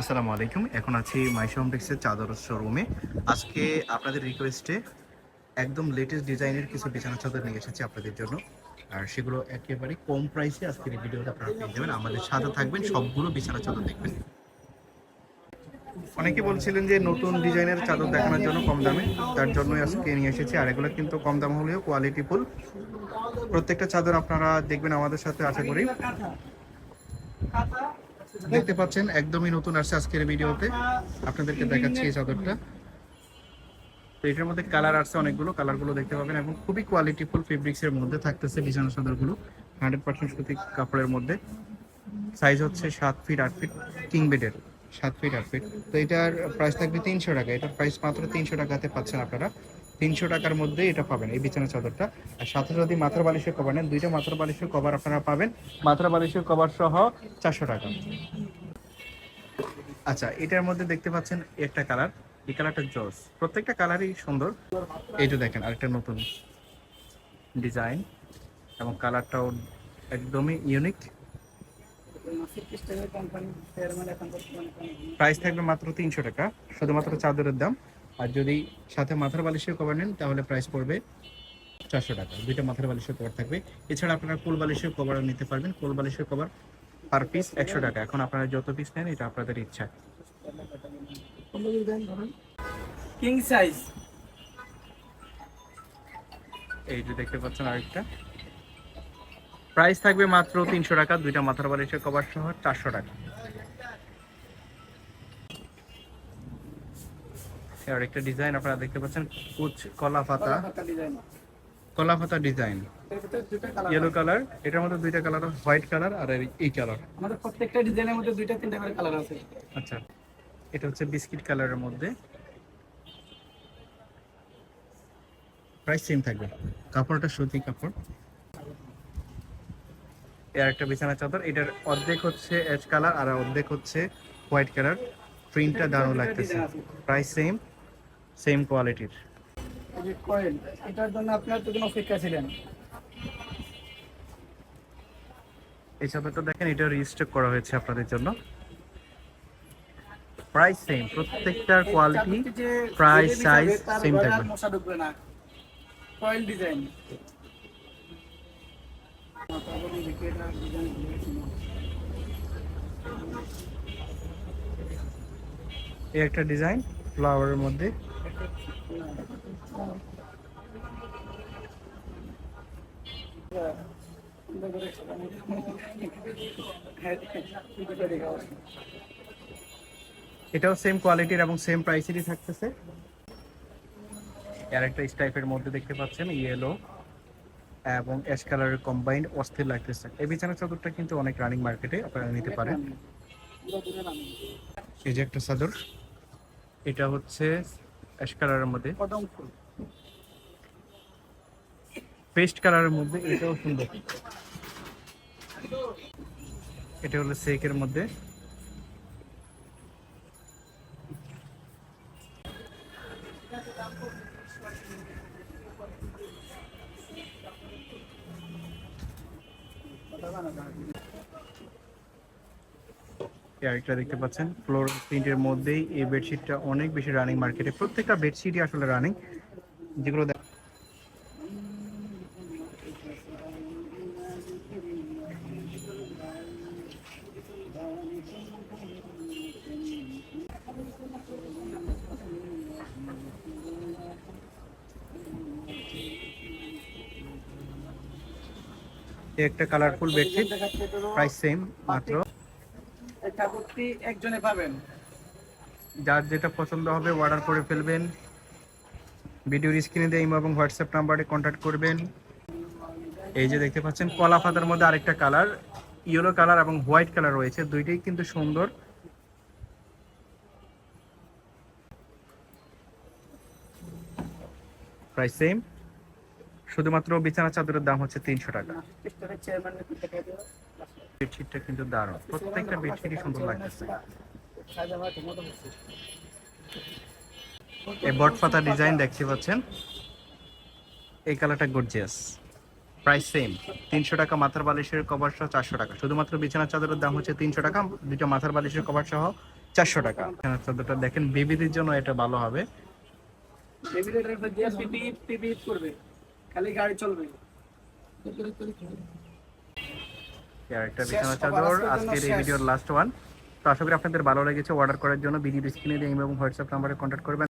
আসসালামু আলাইকুম। এখন আছি মাইশোমটেক্সের চাদর শোরুমে। আজকে আপনাদের রিকোয়েস্টে একদম লেটেস্ট ডিজাইনের কিছু বিছানা চাদর নিয়ে এসেছি আপনাদের জন্য। আর সেগুলো একেবারে কম প্রাইসে আজকের এই ভিডিওটা আপনারা পেয়ে যাবেন। আমাদের সাথে থাকবেন, সবগুলো বিছানা চাদর দেখবেন। অনেকে বলছিলেন যে নতুন ডিজাইনের চাদর দেখানোর জন্য কম দামে। তার জন্যই আজকে নিয়ে এসেছি। আর এগুলো কিন্তু কম দাম হলেও কোয়ালিটি ফুল প্রত্যেকটা চাদর আপনারা দেখবেন আমাদের সাথে, আশা করি। দেখতে পাচ্ছেন, একদমই নতুন আসছে আজকের ভিডিওতে। আপনাদেরকে দেখাচ্ছি এই চাদরটা। তো এটার মধ্যে কালার আসছে অনেকগুলো কালারগুলো দেখতে পাবেন এবং খুবই কোয়ালিটিফুল ফেব্রিক্স এর মধ্যে থাকতেছে বিছানা চাদরগুলো হান্ড্রেড পার্সেন্ট সুতি কাপড়ের মধ্যে। সাইজ হচ্ছে সাত ফিট আট ফিট কিং বেডের সাত ফিট আট ফিট তো এটার প্রাইস থাকবে তিনশো টাকা। এটার প্রাইস মাত্র তিনশো টাকাতে পাচ্ছেন আপনারা। তিনশো টাকার মধ্যে এটা পাবেন এই বিছানা চাদরটা। আর সাথে যদি মাথার বালিশের কভার নেন, দুইটা মাথার বালিশের কভার আপনারা পাবেন। মাথার বালিশের কভার সহ চারশো টাকা। আচ্ছা এটার মধ্যে দেখতে পাচ্ছেন একটা কালার এই কালারটা জস প্রত্যেকটা কালারই সুন্দর। এই যে দেখেন, আরেকটা নতুন ডিজাইন এবং কালারটাও একদমই ইউনিক প্রাইস থাকবে মাত্র তিনশো টাকা, শুধুমাত্র চাদরের দাম। আর যদি সাথে মাথার বালিশের কভার নেন তাহলে প্রাইস পড়বে চারশো টাকা। দুইটা মাথার বালিশের কভার থাকবে। এছাড়া আপনারা কোল বালিশের কভারও নিতে পারবেন। কোল বালিশের কভার পার পিস একশো টাকা। এখন আপনারা যত পিস নেন এটা আপনাদের ইচ্ছা। কিং সাইজ এই যে দেখতে পাচ্ছেন আরেকটা। প্রাইস থাকবে মাত্র তিনশো টাকা। দুইটা মাথার বালিশের কভার সহ চারশো টাকা। আর একটা ডিজাইন আপনারা দেখতে পাচ্ছেন কুচ কলা পাতা। কলা পাতা ডিজাইন ইয়েলো কালার এটার মধ্যে দুইটা কালার হোয়াইট কালার আর এই কালার আমাদের প্রত্যেকটা ডিজাইনের মধ্যে দুইটা তিনটা করে কালার আছে। আচ্ছা এটা হচ্ছে বিস্কিট কালারের মধ্যে। প্রাইস সেম থাকবে। কাপড়টা সুতি কাপড়। এর একটা বিছানা চাদর এটার অর্ধেক হচ্ছে অ্যাশ কালার আর অর্ধেক হচ্ছে হোয়াইট কালার প্রিন্টটা দারুণ লাগতেছে। প্রাইস সেম সেম কোয়ালিটির। এই কয়েল এটার জন্য আপনার তো কোনো অপেক্ষা ছিলেন এই চাদরটা দেখেন এটা রিস্টক করা হয়েছে আপনাদের জন্য। প্রাইস সেম প্রত্যেকটার কোয়ালিটি তার same গলার থাকবে। মশা ঢুকবে না। কয়েল ডিজাইন এই একটা ডিজাইন ফ্লাওয়ারের মধ্যে। এটাও সেম কোয়ালিটির এবং সেম প্রাইসেরই থাকতেছে। আর একটা স্টাইপের মধ্যে দেখতে পাচ্ছেন ইয়েলো এবং অ্যাশ কালারের কম্বাইন্ড অস্থির লাগতেছে। এই বিছানা চাদরটা কিন্তু অনেক রানিং মার্কেটে আপনারা নিতে পারেন। এই যে একটা চাদর। এটা হচ্ছে অ্যাশ কালারের মধ্যে। পেস্ট কালারের মধ্যে এটাও সুন্দর। এটা হলো সেকের মধ্যে। এই আরেকটা দেখতে পাচ্ছেন। ফ্লোর প্রিন্টের মধ্যেই এই বেডশিটটা অনেক বেশি রানিং মার্কেটে প্রত্যেকটা বেডশিটই আসলে রানিং যেগুলো একটা কালারফুল বেডশিট প্রাইস সেম মাত্র। ঠাকুরটি একজনে পাবেন। যার যেটা পছন্দ হবে অর্ডার করে ফেলবেন। ভিডিওর স্ক্রিনে দিয়ে এবং হোয়াটসঅ্যাপ নাম্বারে কন্ট্যাক্ট করবেন। এই যে দেখতে পাচ্ছেন কলা পাতার মধ্যে আরেকটা কালার ইয়েলো কালার এবং হোয়াইট কালার রয়েছে। দুইটাই কিন্তু সুন্দর। প্রাইস সেম শুধুমাত্র বিছানা চাদরের দাম হচ্ছে তিনশো টাকা। বেডশিটটা কিন্তু দারুণ। প্রত্যেকটা বেডশিটই সুন্দর লাগতেছে। এই বট পাতা ডিজাইন দেখতে পাচ্ছেন? এই কালারটা গর্জিয়াস প্রাইস সেম তিনশো টাকা মাথার বালিশের কভার সহ চারশো টাকা। শুধুমাত্র বিছানা চাদরের দাম হচ্ছে তিনশো টাকা, দুটো মাথার বালিশের কভার সহ চারশো টাকা। বিছানার চাদরটা দেখেন বেবিদের জন্য এটা ভালো হবে। বেবি রেটের উপর পিপি পিপি করবে খালি গাড়ি চলবে আর একটা বিছানা চাদর আজকের এই ভিডিওর লাস্ট ওয়ান তো আশা করি আপনাদের ভালো লেগেছে। অর্ডার করার জন্য ভিডিও স্ক্রিনে দিয়ে এবং হোয়াটসঅ্যাপ নাম্বারে কন্ট্যাক্ট করবেন।